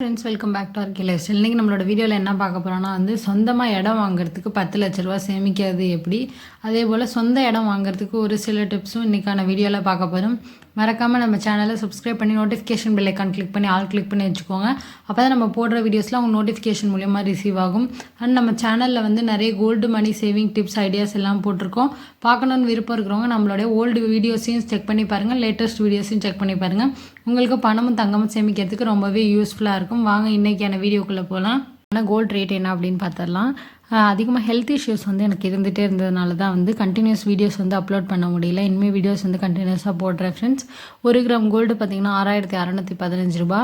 Friends welcome back to RK life இன்றைக்கி நம்மளோட வீடியோவில் என்ன பார்க்க போகிறோன்னா வந்து சொந்தமாக இடம் வாங்குறதுக்கு பத்து லட்ச ரூபா சேமிக்கிறது எப்படி? அதே போல் சொந்த இடம் வாங்குறதுக்கு ஒரு சில டிப்ஸும் இன்றைக்கான வீடியோவில் பார்க்க போகிறோம் மறக்காமல் நம்ம சேனலை சப்ஸ்கிரைப் பண்ணி நோட்டிஃபிகேஷன் பெல் ஐக்கான் கிளிக் பண்ணி ஆல் கிளிக் பண்ணி வச்சுக்கோங்க. அப்போ தான் நம்ம போடுற வீடியோஸ்லாம் உங்கள் நோட்டிஃபிகேஷன் மூலியமாக ரிசீவ் ஆகும். அண்ட் நம்ம சேனலில் வந்து நிறைய gold money saving tips ideas எல்லாம் போட்டிருக்கோம். பார்க்கணுன்னு விருப்பம் இருக்கிறவங்க நம்மளுடைய ஓல்டு வீடியோஸையும் செக் பண்ணி பாருங்கள் லேட்டஸ்ட் வீடியோஸையும் செக் பண்ணி பாருங்கள் உங்களுக்கு பணமும் தங்கமும் சேமிக்கிறதுக்கு ரொம்பவே யூஸ்ஃபுல்லாக இருக்கும். வாங்க இன்றைக்கான வீடியோக்குள்ளே போகலாம் ஆனால் கோல்டு ரேட் என்ன அப்படின்னு பார்த்துடலாம் அதிகமாக ஹெல்த் இஷ்யூஸ் வந்து எனக்கு இருந்துகிட்டே இருந்ததுனால தான் வந்து கண்டினியூஸ் வீடியோஸ் வந்து அப்லோட் பண்ண முடியல. இனிமேல் வீடியோஸ் வந்து கண்டினியூஸாக போடுறேன் ஃப்ரெண்ட்ஸ் ஒரு கிராம் கோல்டு பார்த்திங்கன்னா ஆறாயிரத்தி அறநூற்றி பதினஞ்சு ரூபா.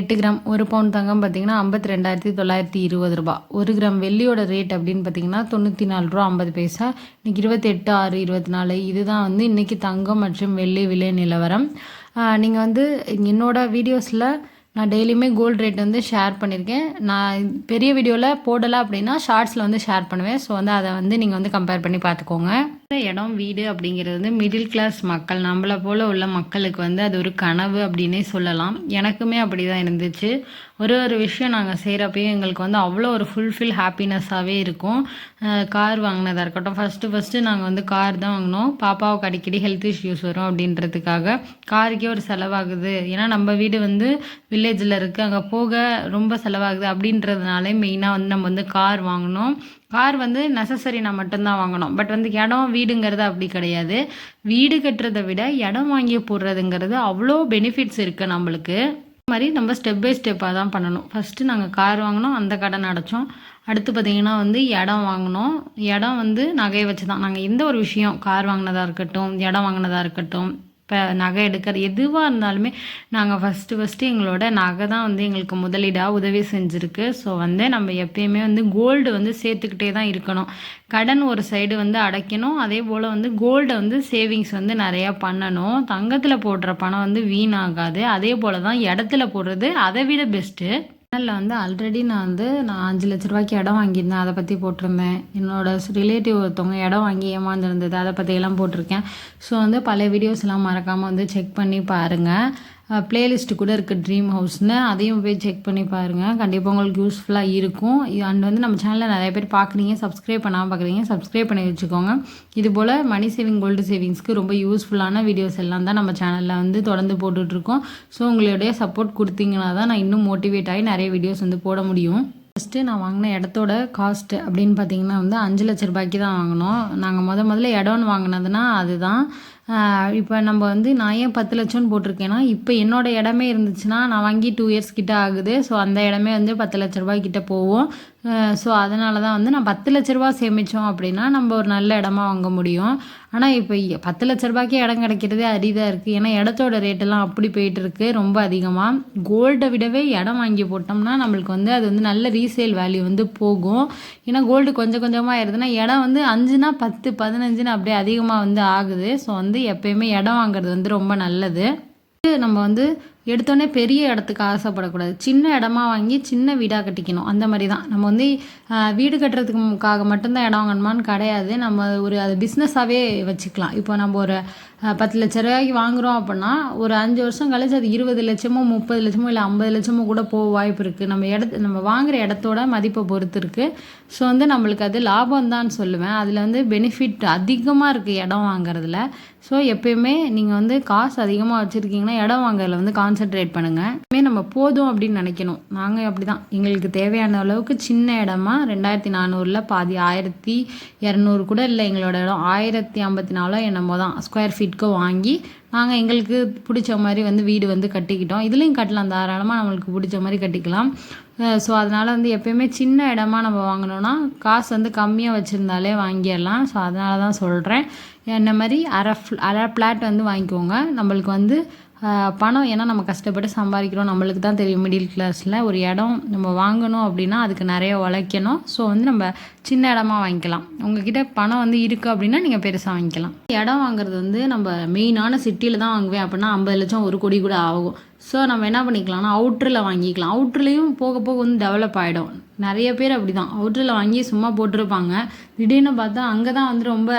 எட்டு கிராம் ஒரு பவுன் தங்கம் பார்த்திங்கன்னா ஐம்பத்தி ரெண்டாயிரத்தி தொள்ளாயிரத்தி இருபது ரூபா. ஒரு கிராம் வெள்ளியோட ரேட் அப்படின்னு பார்த்திங்கன்னா தொண்ணூற்றி நாலு ரூபா ஐம்பது பைசா. இன்றைக்கி இருபத்தி எட்டு ஆறு இருபத்தி நாலு. இதுதான் வந்து இன்றைக்கி தங்கம் மற்றும் வெள்ளி விலை நிலவரம். நீங்கள் வந்து என்னோடய வீடியோஸில் நான் டெய்லியுமே கோல்டு ரேட் வந்து ஷேர் பண்ணியிருக்கேன் நான் பெரிய வீடியோவில் போடலை அப்படின்னா ஷார்ட்ஸில் வந்து ஷேர் பண்ணுவேன். ஸோ வந்து அதை வந்து நீங்கள் வந்து கம்பேர் பண்ணி பார்த்துக்கோங்க. இடம் வீடு அப்படிங்கிறது வந்து மிடில் கிளாஸ் மக்கள் நம்மளை போல் உள்ள மக்களுக்கு வந்து அது ஒரு கனவு அப்படின்னே சொல்லலாம். எனக்குமே அப்படி தான் இருந்துச்சு. ஒரு ஒரு விஷயம் நாங்கள் செய்கிறப்பையும் எங்களுக்கு வந்து அவ்வளோ ஒரு ஃபுல்ஃபில் ஹாப்பினஸ்ஸாகவே இருக்கும். கார் வாங்கினதாக இருக்கட்டும். ஃபஸ்ட்டு ஃபஸ்ட்டு நாங்கள் வந்து கார் தான் வாங்கினோம். பாப்பாவுக்கு அடிக்கடி ஹெல்த் இஷ்யூஸ் வரும் அப்படின்றதுக்காக காருக்கே ஒரு செலவாகுது. ஏன்னா நம்ம வீடு வந்து வில்லேஜில் இருக்குது அங்கே போக ரொம்ப செலவாகுது அப்படின்றதுனாலே மெயினாக வந்து நம்ம வந்து கார் வாங்கினோம். கார் வந்து நெசசரினா மட்டும்தான் வாங்கணும் பட் வந்து இடம் வீடுங்கிறது அப்படி கிடையாது. வீடு கட்டுறதை விட இடம் வாங்கி போடுறதுங்கிறது அவ்வளோ பெனிஃபிட்ஸ் இருக்குது நம்மளுக்கு. மாதிரி நம்ம ஸ்டெப் பை ஸ்டெப்பாக தான் பண்ணணும். ஃபஸ்ட்டு நாங்கள் கார் வாங்கினோம் அந்த கடன் அடைச்சோம் அடுத்து பார்த்திங்கன்னா வந்து இடம் வாங்கினோம். இடம் வந்து நகையை வச்சு தான் நாங்கள் எந்த ஒரு விஷயம் கார் வாங்கினதாக இருக்கட்டும் இடம் வாங்கினதாக இருக்கட்டும் இப்போ நகை எடுக்கிறது எதுவாக இருந்தாலுமே நாங்கள் ஃபஸ்ட்டு ஃபஸ்ட்டு எங்களோட நகை தான் வந்து எங்களுக்கு முதலீடாக உதவி செஞ்சுருக்கு. ஸோ வந்து நம்ம எப்பயுமே வந்து கோல்டு வந்து சேர்த்துக்கிட்டே தான் இருக்கணும். கடன் ஒரு சைடு வந்து அடைக்கணும். அதே போல் வந்து கோல்டை வந்து சேவிங்ஸ் வந்து நிறையா பண்ணணும். தங்கத்தில் போடுற பணம் வந்து வீணாகாது. அதே போல் தான் இடத்துல போடுறது அதை விட பெஸ்ட்டு சேனலில் வந்து ஆல்ரெடி நான் வந்து நான் அஞ்சு லட்ச ரூபாய்க்கு இடம் வாங்கியிருந்தேன். அதை பற்றி போட்டிருந்தேன். என்னோட ரிலேட்டிவ் ஒருத்தவங்க இடம் வாங்கி ஏமாந்துருந்தது. அதை பற்றியெல்லாம் போட்டிருக்கேன். ஸோ வந்து பழைய வீடியோஸ்லாம் மறக்காமல் வந்து செக் பண்ணி பாருங்கள் பிளேலிஸ்ட்டு கூட இருக்குது ட்ரீம் ஹவுஸ்னு அதையும் போய் செக் பண்ணி பாருங்கள் கண்டிப்பாக உங்களுக்கு யூஸ்ஃபுல்லாக இருக்கும். அண்ட் வந்து நம்ம சேனலில் நிறைய பேர் பார்க்குறீங்க சப்ஸ்கிரைப் பண்ணாமல் பார்க்குறீங்க சப்ஸ்கிரைப் பண்ணி வச்சுக்கோங்க. இது போல் மணி சேவிங் கோல்டு சேவிங்ஸ்க்கு ரொம்ப யூஸ்ஃபுல்லான வீடியோஸ் எல்லாம் தான் நம்ம சேனலில் வந்து தொடர்ந்து போட்டுட்ருக்கோம் ஸோ உங்களுடைய சப்போர்ட் கொடுத்தீங்கன்னா தான் நான் இன்னும் மோட்டிவேட் ஆகி நிறைய வீடியோஸ் வந்து போட முடியும். ஃபஸ்ட்டு நான் வாங்கின இடத்தோட காஸ்ட்டு அப்படின்னு பார்த்தீங்கன்னா வந்து அஞ்சு லட்ச ரூபாய்க்கு தான் வாங்கினோம். நாங்கள் முத முதல்ல இடம்னு வாங்கினதுன்னா அதுதான் இப்போ நம்ம வந்து நான் ஏன் பத்து லட்சம்னு போட்டிருக்கேன்னா இப்போ என்னோடய இடமே இருந்துச்சுன்னா நான் வாங்கி டூ இயர்ஸ் கிட்ட ஆகுது. ஸோ அந்த இடமே வந்து பத்து லட்ச ரூபாய் கிட்ட போவோம் ஸோ அதனால தான் வந்து நான் பத்து லட்ச ரூபா சேமித்தோம் அப்படின்னா நம்ம ஒரு நல்ல இடமா வாங்க முடியும். ஆனால் இப்போ பத்து லட்ச ரூபாய்க்கே இடம் கிடைக்கிறதே அரிதாக இருக்குது ஏன்னா இடத்தோட ரேட்டெல்லாம் அப்படி போயிட்டு இருக்கு ரொம்ப அதிகமாக கோல்டை விடவே இடம் வாங்கி போட்டோம்னா நம்மளுக்கு வந்து அது வந்து நல்ல ரீசேல் வேல்யூ வந்து போகும். ஏன்னா கோல்டு கொஞ்சம் கொஞ்சமாக ஆயிடுதுன்னா இடம் வந்து அஞ்சுனா பத்து பதினஞ்சுன்னு அப்படியே அதிகமாக வந்து ஆகுது. ஸோ வந்து எப்பயுமே இடம் வாங்குறது வந்து ரொம்ப நல்லது. நம்ம வந்து எடுத்தோடனே பெரிய இடத்துக்கு ஆசைப்படக்கூடாது. சின்ன இடமா வாங்கி சின்ன வீடாக கட்டிக்கணும். அந்த மாதிரி தான். நம்ம வந்து வீடு கட்டுறதுக்காக மட்டும்தான் இடம் வாங்கணுமான்னு கிடையாது. நம்ம ஒரு அது பிஸ்னஸாகவே வச்சுக்கலாம். இப்போ நம்ம ஒரு பத்து லட்ச ரூபாய்க்கு வாங்குகிறோம் அப்படின்னா ஒரு அஞ்சு வருஷம் கழிச்சு அது இருபது லட்சமோ முப்பது லட்சமோ இல்லை ஐம்பது லட்சமோ கூட போக வாய்ப்பு இருக்குது நம்ம இடத்து நம்ம வாங்குகிற இடத்தோட மதிப்பை பொறுத்து இருக்குது ஸோ வந்து நம்மளுக்கு அது லாபம் தான் சொல்லுவேன். அதில் வந்து பெனிஃபிட் அதிகமாக இருக்குது இடம் வாங்குறதுல. ஸோ எப்பயுமே நீங்கள் வந்து காசு அதிகமாக வச்சுருக்கீங்கன்னா இடம் வாங்குறதுல வந்து கான்சென்ட்ரேட் பண்ணுங்கள் இனிமேல் நம்ம போதும் அப்படின்னு நினைக்கணும். நாங்கள் அப்படி தான் எங்களுக்கு தேவையான அளவுக்கு சின்ன இடமா ரெண்டாயிரத்தி நானூறில் பாதி ஆயிரத்தி இரநூறு கூட இல்லை எங்களோட இடம் ஆயிரத்தி ஐம்பத்தி நாலோ என்னமோ தான் ஸ்கொயர் ஃபீட்க்கு வாங்கி நாங்கள் எங்களுக்கு பிடிச்ச மாதிரி வந்து வீடு வந்து கட்டிக்கிட்டோம். இதுலேயும் கட்டலாம். தாராளமாக நம்மளுக்கு பிடிச்ச மாதிரி கட்டிக்கலாம். ஸோ அதனால் வந்து எப்பயுமே சின்ன இடமா நம்ம வாங்கினோன்னா காசு வந்து கம்மியாக வச்சுருந்தாலே வாங்கிடலாம். ஸோ அதனால தான் சொல்கிறேன் என்ன மாதிரி அரை அரை பிளாட் வந்து வாங்கிக்கோங்க. நம்மளுக்கு வந்து பணம் ஏன்னா நம்ம கஷ்டப்பட்டு சம்பாதிக்கிறோம். நம்மளுக்கு தான் தெரியும் மிடில் கிளாஸில் ஒரு இடம் நம்ம வாங்கணும் அப்படின்னா அதுக்கு நிறைய உழைக்கணும். ஸோ வந்து நம்ம சின்ன இடமா வாங்கிக்கலாம். உங்ககிட்ட பணம் வந்து இருக்குது அப்படின்னா நீங்கள் பெருசாக வாங்கிக்கலாம். இடம் வாங்குறது வந்து நம்ம மெயினான சிட்டியில் தான் வாங்குவேன் அப்படின்னா ஐம்பது லட்சம் ஒரு கோடி கூட ஆகும். ஸோ நம்ம என்ன பண்ணிக்கலாம்னா அவுட்டரில் வாங்கிக்கலாம். அவுட்ருலேயும் போக போக வந்து டெவலப் ஆகிடும் நிறைய பேர் அப்படி தான் அவுட்டரில் வாங்கி சும்மா போட்டிருப்பாங்க. திடீர்னு பார்த்தா அங்கே தான் வந்து ரொம்ப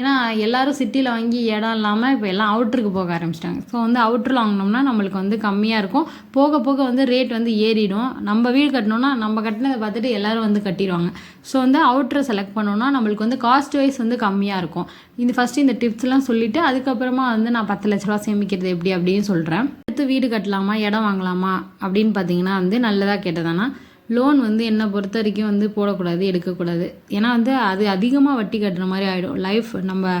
ஏன்னா எல்லோரும் சிட்டியில் வாங்கி இடம் இல்லாமல் இப்போ எல்லாம் அவுட்ருக்கு போக ஆரம்பிச்சிட்டாங்க. ஸோ வந்து அவுட்டரில் வாங்கினோம்னா நம்மளுக்கு வந்து கம்மியாக இருக்கும். போக போக வந்து ரேட் வந்து ஏறிடும். நம்ம வீடு கட்டினோன்னா நம்ம கட்டினதை பார்த்துட்டு எல்லோரும் வந்து கட்டிடுவாங்க. ஸோ வந்து அவுட்ரை செலக்ட் பண்ணோம்னா நம்மளுக்கு வந்து காஸ்ட் வைஸ் வந்து கம்மியாக இருக்கும். இந்த ஃபஸ்ட்டு இந்த டிப்ஸ்லாம் சொல்லிவிட்டு அதுக்கப்புறமா வந்து நான் பத்து லட்ச ரூபா சேமிக்கிறது எப்படி அப்படின்னு சொல்கிறேன் அடுத்து வீடு கட்டலாமா இடம் வாங்கலாமா அப்படின்னு பார்த்தீங்கன்னா வந்து நல்லதாக கேட்டதானா லோன் வந்து என்னை பொறுத்த வரைக்கும் வந்து போடக்கூடாது எடுக்கக்கூடாது. ஏன்னா வந்து அது அதிகமாக வட்டி கட்டுற மாதிரி ஆகிடும் லைஃப் நம்ம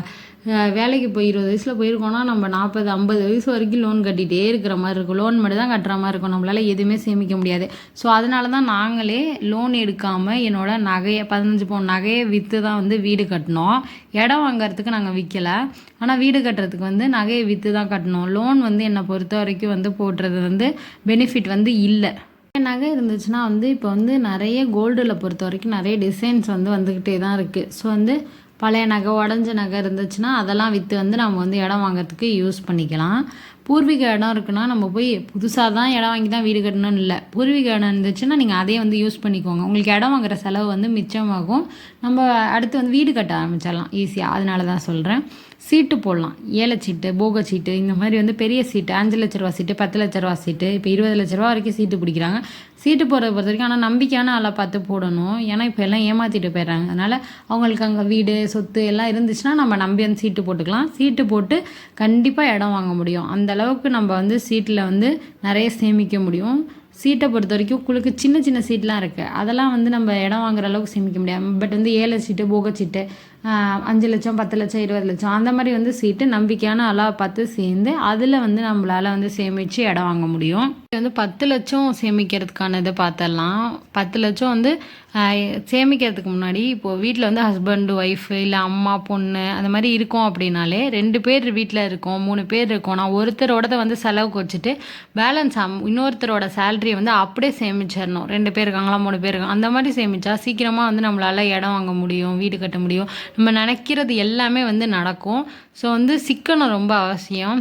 வேலைக்கு போய் இருபது வயசில் போயிருக்கோம்னா நம்ம நாற்பது ஐம்பது வயசு வரைக்கும் லோன் கட்டிகிட்டே இருக்கிற மாதிரி இருக்கும். லோன் மட்டும் தான் கட்டுற மாதிரி இருக்கும். நம்மளால் எதுவுமே சேமிக்க முடியாது. ஸோ அதனால தான் நாங்களே லோன் எடுக்காமல் என்னோட நகையை பதினஞ்சு பவுன் நகையை விற்று தான் வந்து வீடு கட்டினோம். இடம் வாங்குறதுக்கு நாங்கள் விற்கலை ஆனால் வீடு கட்டுறதுக்கு வந்து நகையை விற்று தான் கட்டினோம். லோன் வந்து என்னை பொறுத்த வரைக்கும் வந்து போடுறது வந்து பெனிஃபிட் வந்து இல்லை. நகை இருந்துச்சுன்னா வந்து இப்போ வந்து நிறைய கோல்டில் பொறுத்த வரைக்கும் நிறைய டிசைன்ஸ் வந்து வந்துக்கிட்டே தான் இருக்குது ஸோ வந்து பழைய நகை உடஞ்ச நகை இருந்துச்சுன்னா அதெல்லாம் விற்று வந்து நம்ம வந்து இடம் வாங்கிறதுக்கு யூஸ் பண்ணிக்கலாம். பூர்வீக இடம் இருக்குன்னா நம்ம போய் புதுசாக தான் இடம் வாங்கி தான் வீடு கட்டணும்னு இல்லை. பூர்வீக இடம் இருந்துச்சுன்னா நீங்கள் அதே வந்து யூஸ் பண்ணிக்கோங்க. உங்களுக்கு இடம் வாங்குற செலவு வந்து மிச்சமாகும். நம்ம அடுத்து வந்து வீடு கட்ட ஆரம்பிச்சிடலாம். ஈஸியாக அதனால தான் சொல்கிறேன் சீட்டு போடலாம். ஏழை சீட்டு போக சீட்டு இந்த மாதிரி வந்து பெரிய சீட்டு அஞ்சு லட்ச ரூபா சீட்டு பத்து லட்ச ரூபா சீட்டு இப்போ இருபது லட்ச ரூபா வரைக்கும் சீட்டு பிடிக்கிறாங்க. சீட்டு போடுறத பொறுத்த வரைக்கும் ஆனால் நம்பிக்கையான ஆளாக பார்த்து போடணும். ஏன்னா இப்போ எல்லாம் ஏமாற்றிட்டு போயிடுறாங்க. அதனால் அவங்களுக்கு அங்கே வீடு சொத்து எல்லாம் இருந்துச்சுன்னா நம்ம நம்பி வந்து சீட்டு போட்டுக்கலாம். சீட்டு போட்டு கண்டிப்பாக இடம் வாங்க முடியும். அந்த அளவுக்கு நம்ம வந்து சீட்டில் வந்து நிறைய சேமிக்க முடியும். சீட்டை பொறுத்த வரைக்கும் உங்களுக்கு சின்ன சின்ன சீட்லாம் இருக்குது அதெல்லாம் வந்து நம்ம இடம் வாங்குற அளவுக்கு சேமிக்க முடியாது. பட் வந்து ஏழை சீட்டு போக சீட்டு அஞ்சு லட்சம் பத்து லட்சம் இருபது லட்சம் அந்த மாதிரி வந்து சீட்டு நம்பிக்கையான அளவை பார்த்து சேர்ந்து அதில் வந்து நம்மளால் வந்து சேமித்து இடம் வாங்க முடியும். இது வந்து பத்து லட்சம் சேமிக்கிறதுக்கான இதை பார்த்துடலாம் பத்து லட்சம் வந்து சேமிக்கிறதுக்கு முன்னாடி இப்போது வீட்டில் வந்து ஹஸ்பண்டு ஒய்ஃபு இல்லை அம்மா பொண்ணு அந்த மாதிரி இருக்கோம் அப்படின்னாலே ரெண்டு பேர் வீட்டில் இருக்கோம் மூணு பேர் இருக்கோம். நான் ஒருத்தரோடத வந்து செலவுக்கு வச்சுட்டு பேலன்ஸ் அம் இன்னொருத்தரோட சேலரியை வந்து அப்படியே சேமிச்சிடணும். ரெண்டு பேர் இருக்காங்களா மூணு பேர் இருக்காங்க அந்த மாதிரி சேமித்தா சீக்கிரமாக வந்து நம்மளால் இடம் வாங்க முடியும் வீடு கட்ட முடியும். நம்ம நினைக்கிறது எல்லாமே வந்து நடக்கும். ஸோ வந்து சிக்கனம் ரொம்ப அவசியம்.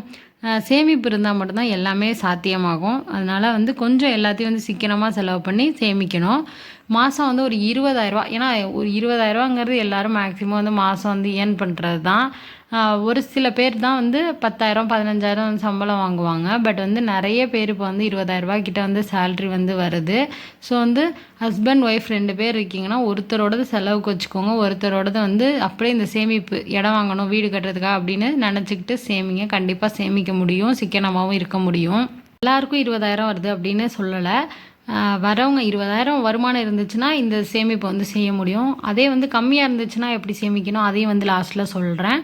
சேமிப்பு இருந்தால் மட்டும்தான் எல்லாமே சாத்தியமாகும். அதனால் வந்து கொஞ்சம் எல்லாத்தையும் வந்து சிக்கனமாக செலவு பண்ணி சேமிக்கணும். மாதம் வந்து ஒரு இருபதாயிரரூவா ஏன்னா ஒரு இருபதாயிரரூவாங்கிறது எல்லாரும் மேக்ஸிமம் வந்து மாதம் வந்து ஏர்ன் பண்ணுறது தான் ஒரு சில பேர் தான் வந்து பத்தாயிரம் பதினஞ்சாயிரம் சம்பளம் வாங்குவாங்க. பட் வந்து நிறைய பேர் இப்போ வந்து இருபதாயிரரூபா கிட்ட வந்து சேல்ரி வந்து வருது. ஸோ வந்து ஹஸ்பண்ட் ஒய்ஃப் ரெண்டு பேர் இருக்கீங்கன்னா ஒருத்தரோடது செலவுக்கு வச்சுக்கோங்க. ஒருத்தரோடது வந்து அப்படியே இந்த சேமிப்பு இடம் வாங்கணும் வீடு கட்டுறதுக்காக அப்படின்னு நினச்சிக்கிட்டு சேமிங்க. கண்டிப்பாக சேமிக்க முடியும். சிக்கனமாகவும் இருக்க முடியும். எல்லாருக்கும் இருபதாயிரம் வருது அப்படின்னு சொல்லலை. வரவங்க இருபதாயிரம் வருமானம் இருந்துச்சுன்னா இந்த சேமிப்பை வந்து செய்ய முடியும். அதே வந்து கம்மியாக இருந்துச்சுன்னா எப்படி சேமிக்கணும்? அதையும் வந்து லாஸ்ட்டில் சொல்கிறேன்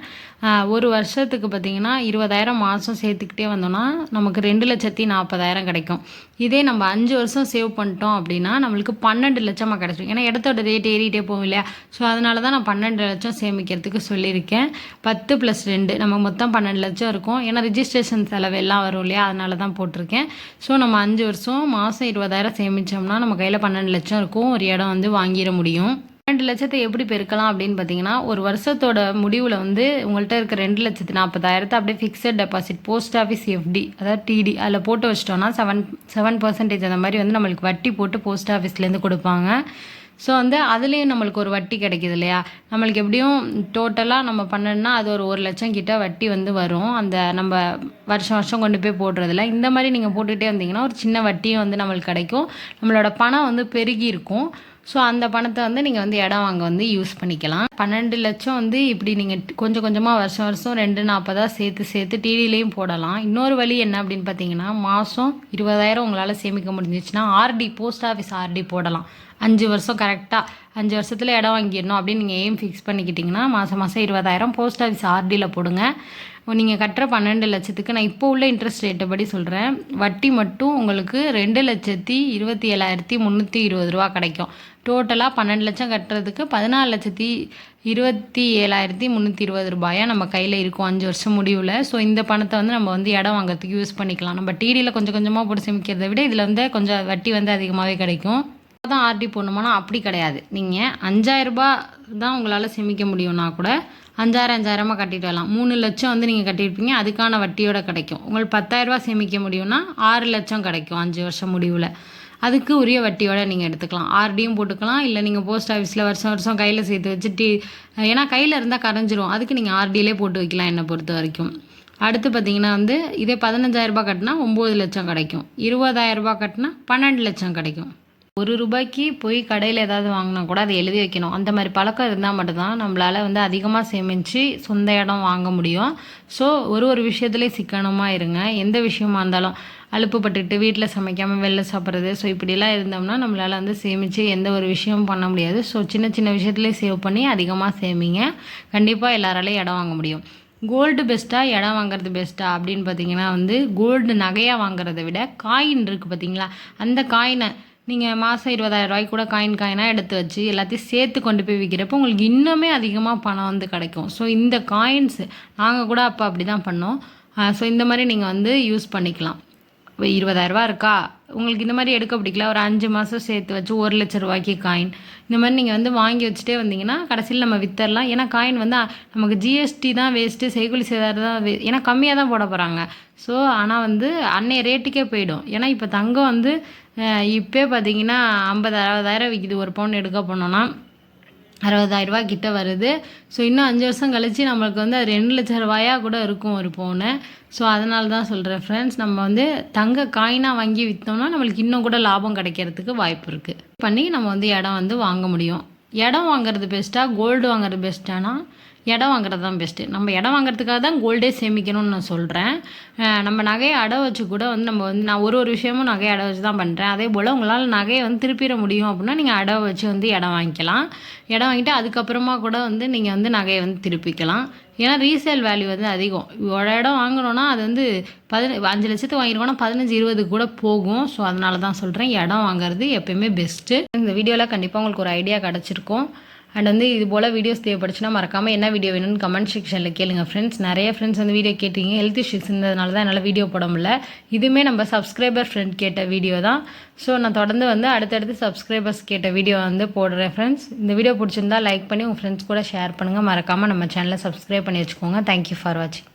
ஒரு வருஷத்துக்கு பார்த்தீங்கன்னா இருபதாயிரம் மாதம் சேர்த்துக்கிட்டே வந்தோம்னா நமக்கு ரெண்டு லட்சத்தி நாற்பதாயிரம் கிடைக்கும். இதே நம்ம அஞ்சு வருஷம் சேவ் பண்ணிட்டோம் அப்படின்னா நம்மளுக்கு பன்னெண்டு லட்சமாக கிடைச்சிடும். ஏன்னா இடத்தோட ரேட் ஏறிட்டே போகும் இல்லையா? ஸோ அதனால தான் நான் பன்னெண்டு லட்சம் சேமிக்கிறதுக்கு சொல்லியிருக்கேன். பத்து ப்ளஸ் ரெண்டு நம்ம மொத்தம் பன்னெண்டு லட்சம் இருக்கும். ஏன்னா ரிஜிஸ்ட்ரேஷன் செலவு எல்லாம் வரும் இல்லையா? அதனால தான் போட்டிருக்கேன். ஸோ நம்ம அஞ்சு வருஷம் மாதம் இருபதாயிரம் சேமித்தோம்னா நம்ம கையில் பன்னெண்டு லட்சம் இருக்கும். ஒரு இடம் வந்து வாங்கிட முடியும். ரெண்டு லட்சத்தை எப்படி பெருக்கலாம் அப்படின்னு பார்த்தீங்கன்னா ஒரு வருஷத்தோட முடிவில் வந்து உங்கள்கிட்ட இருக்க ரெண்டு லட்சத்து நாற்பதாயிரத்தை அப்படியே fixed deposit post office FD அதாவது டிடி அதில் போட்டு வச்சிட்டோன்னா செவன் செவன் பர்சன்டேஜ் அந்த மாதிரி வந்து நம்மளுக்கு வட்டி போட்டு போஸ்ட் ஆஃபீஸ்லேருந்து கொடுப்பாங்க. ஸோ வந்து அதுலேயும் நம்மளுக்கு ஒரு வட்டி கிடைக்குது இல்லையா? நம்மளுக்கு எப்படியும் டோட்டலாக நம்ம பண்ணோம்னா அது ஒரு ஒரு லட்சம் கிட்ட வட்டி வந்து வரும். அந்த நம்ம வருஷம் வருஷம் கொண்டு போய் போடுறதுல. இந்த மாதிரி நீங்கள் போட்டுகிட்டே வந்தீங்கன்னா ஒரு சின்ன வட்டியும் வந்து நம்மளுக்கு கிடைக்கும். நம்மளோட பணம் வந்து பெருகி இருக்கும். ஸோ அந்த பணத்தை வந்து நீங்கள் வந்து இடம் வாங்க வந்து யூஸ் பண்ணிக்கலாம். பன்னெண்டு லட்சம் வந்து இப்படி நீங்கள் கொஞ்சம் கொஞ்சமாக வருஷம் வருஷம் ரெண்டு நாற்பதாக சேர்த்து சேர்த்து டிவிலையும் போடலாம். இன்னொரு வழி என்ன அப்படின்னு பார்த்தீங்கன்னா மாதம் இருபதாயிரம் உங்களால் சேமிக்க முடிஞ்சிச்சுன்னா ஆர்டி போஸ்ட் ஆஃபீஸ் ஆர்டி போடலாம். அஞ்சு வருஷம் கரெக்டாக அஞ்சு வருஷத்தில் இடம் வாங்கிடணும் அப்படின்னு நீங்கள் எய்ம் ஃபிக்ஸ் பண்ணிக்கிட்டிங்கன்னா மாதம் மாதம் இருபதாயிரம் போஸ்ட் ஆஃபீஸ் ஆர்டியில் போடுங்க. நீங்கள் கட்டுற பன்னெண்டு லட்சத்துக்கு நான் இப்போ உள்ள இன்ட்ரெஸ்ட் ரேட்டை படி சொல்கிறேன் வட்டி மட்டும் உங்களுக்கு ரெண்டு லட்சத்தி இருபத்தி ஏழாயிரத்தி முந்நூற்றி இருபது ரூபா கிடைக்கும். டோட்டலாக பன்னெண்டு லட்சம் கட்டுறதுக்கு பதினாலு லட்சத்தி இருபத்தி ஏழாயிரத்தி முந்நூற்றி இருபது ரூபாயா நம்ம கையில் இருக்கும் அஞ்சு வருஷம் முடிவில். ஸோ இந்த பணத்தை வந்து நம்ம வந்து இடம் வாங்குறதுக்கு யூஸ் பண்ணிக்கலாம். நம்ம டிடியில் கொஞ்சம் கொஞ்சமாக போட்டு சேமிக்கிறதை விட இதில் வந்து கொஞ்சம் வட்டி வந்து அதிகமாகவே கிடைக்கும். தான் ஆர்டி போடணுமானா அப்படி கிடையாது. நீங்கள் அஞ்சாயிரரூபா தான் உங்களால் சேமிக்க முடியும்னா கூட அஞ்சாயிரம் அஞ்சாயிரமாக கட்டிட்டு வரலாம். மூணு லட்சம் வந்து நீங்கள் கட்டியிருப்பீங்க அதுக்கான வட்டியோட கிடைக்கும். உங்களுக்கு பத்தாயிரரூபா சேமிக்க முடியும்னா ஆறு லட்சம் கிடைக்கும் அஞ்சு வருஷம் முடிவில். அதுக்கு உரிய வட்டியோட நீங்கள் எடுத்துக்கலாம். ஆர்டியும் போட்டுக்கலாம். இல்லை நீங்கள் போஸ்ட் ஆஃபீஸில் வருஷம் வருஷம் கையில் சேர்த்து வச்சுட்டு ஏன்னா கையில் இருந்தால் கரைஞ்சிரும். அதுக்கு நீங்கள் ஆர்டியிலே போட்டு வைக்கலாம் என்னை பொறுத்த வரைக்கும். அடுத்து பார்த்தீங்கன்னா வந்து இதே பதினஞ்சாயிரரூபா கட்டினா ஒம்பது லட்சம் கிடைக்கும். இருபதாயிரரூபா கட்டினா பன்னெண்டு லட்சம் கிடைக்கும். ஒரு ரூபாய்க்கு போய் கடையில் ஏதாவது வாங்கினா கூட அதை எழுதி வைக்கணும். அந்த மாதிரி பழக்கம் இருந்தால் மட்டும்தான் நம்மளால் வந்து அதிகமாக சேமித்து சொந்த இடம் வாங்க முடியும். ஸோ ஒரு ஒரு விஷயத்துலேயும் சிக்கனமாக இருங்க. எந்த விஷயமா இருந்தாலும் அலுப்புப்பட்டுக்கிட்டு வீட்டில் சமைக்காமல் வெளில சாப்பிட்றது. ஸோ இப்படிலாம் இருந்தோம்னா நம்மளால் வந்து சேமித்து எந்த ஒரு விஷயமும் பண்ண முடியாது. ஸோ சின்ன சின்ன விஷயத்துலேயே சேவ் பண்ணி அதிகமாக சேமிங்க. கண்டிப்பாக எல்லாராலையும் இடம் வாங்க முடியும். கோல்டு பெஸ்ட்டாக இடம் வாங்குறது பெஸ்ட்டாக அப்படின்னு பார்த்தீங்கன்னா வந்து கோல்டு நகையாக வாங்குறத விட காயின் இருக்குது பார்த்தீங்களா அந்த காயினை நீங்கள் மாதம் இருபதாயிரம் ரூபாய்க்கு கூட காயின் காயினாக எடுத்து வச்சு எல்லாத்தையும் சேர்த்து கொண்டு போய் விற்கிறப்போ உங்களுக்கு இன்னுமே அதிகமாக பணம் வந்து கிடைக்கும். ஸோ இந்த காயின்ஸு நாங்கள் கூட அப்போ அப்படி தான் பண்ணோம் ஸோ இந்த மாதிரி நீங்கள் வந்து யூஸ் பண்ணிக்கலாம். இருபதாயிரரூபா இருக்கா? உங்களுக்கு இந்த மாதிரி எடுக்க பிடிக்கல. ஒரு அஞ்சு மாதம் சேர்த்து வச்சு ஒரு லட்ச ரூபாய்க்கு காயின் இந்த மாதிரி நீங்கள் வந்து வாங்கி வச்சுட்டே வந்தீங்கன்னா கடைசியில் நம்ம வித்தரலாம் ஏன்னா காயின் வந்து நமக்கு ஜிஎஸ்டி தான் வேஸ்ட்டு செய்கூலி சேதாரம் தான் வே ஏன்னா கம்மியாக தான் போட போகிறாங்க ஸோ ஆனால் வந்து அன்னைய ரேட்டுக்கே போயிடும். ஏன்னா இப்போ தங்கம் வந்து இப்போ பார்த்தீங்கன்னா ஐம்பது அறுபதாயிரம் விற்கிது ஒரு பவுன் எடுக்க போனோன்னா அறுபதாயிரரூபா கிட்ட வருது. ஸோ இன்னும் அஞ்சு வருஷம் கழித்து நம்மளுக்கு வந்து அது ரெண்டு லட்ச ரூபாயாக கூட இருக்கும் ஒரு பவுனு. ஸோ அதனால தான் சொல்கிறேன் ஃப்ரெண்ட்ஸ் நம்ம வந்து தங்க காயினாக வாங்கி விற்றோம்னா நம்மளுக்கு இன்னும் கூட லாபம் கிடைக்கிறதுக்கு வாய்ப்பு இருக்குது பண்ணி நம்ம வந்து இடம் வந்து வாங்க முடியும். இடம் வாங்குறது பெஸ்ட்டாக கோல்டு வாங்குறது பெஸ்ட்டானா இடம் வாங்குறது தான் பெஸ்ட்டு நம்ம இடம் வாங்குறதுக்காக தான் கோல்டே சேமிக்கணும்னு நான் சொல்கிறேன் நம்ம நகையை அடை வச்சு கூட வந்து நம்ம வந்து நான் ஒரு ஒரு விஷயமும் நகையை அடை வச்சு தான் பண்ணுறேன் அதே போல் உங்களால் நகையை வந்து திருப்பிட முடியும் அப்படின்னா நீங்கள் அடை வச்சு வந்து இடம் வாங்கிக்கலாம். இடம் வாங்கிட்டு அதுக்கப்புறமா கூட வந்து நீங்கள் வந்து நகையை வந்து திருப்பிக்கலாம். ஏன்னா ரீசேல் வேல்யூ வந்து அதிகம். ஒரு இடம் வாங்கினோன்னா அது வந்து பதின அஞ்சு லட்சத்துக்கு வாங்கிருக்கோன்னா பதினஞ்சு இருபது கூட போகும். ஸோ அதனால தான் சொல்கிறேன் இடம் வாங்குறது எப்பயுமே பெஸ்ட்டு இந்த வீடியோவில் கண்டிப்பாக உங்களுக்கு ஒரு ஐடியா கிடச்சிருக்கும். அண்ட் வந்து இது போல் வீடியோஸ் தேவைப்படுச்சுன்னா மறக்காமல் என்ன வீடியோ வேணும்னு கமெண்ட் செக்ஷனில் கேளுங்க ஃப்ரெண்ட்ஸ் நிறைய ஃப்ரெண்ட்ஸ் வந்து வீடியோ கேட்டீங்க ஹெல்த் இஷ்யூஸ் இருந்ததுனால தான் என்னால் வீடியோ போட முடியல. இதுவுமே நம்ம சப்ஸ்கிரைபர் ஃப்ரெண்ட் கேட்ட வீடியோ தான். ஸோ நான் தொடர்ந்து வந்து அடுத்தடுத்து சப்ஸ்கிரைபர்ஸ் கேட்ட வீடியோ வந்து போடுறேன் ஃப்ரெண்ட்ஸ் இந்த வீடியோ பிடிச்சிருந்தா லைக் பண்ணி உங்கள் ஃப்ரெண்ட்ஸ் கூட ஷேர் பண்ணுங்கள் மறக்காமல் நம்ம சேனலை சப்ஸ்கிரைப் பண்ணி வச்சுக்கோங்க. தேங்க்யூ ஃபார் வாட்சிங்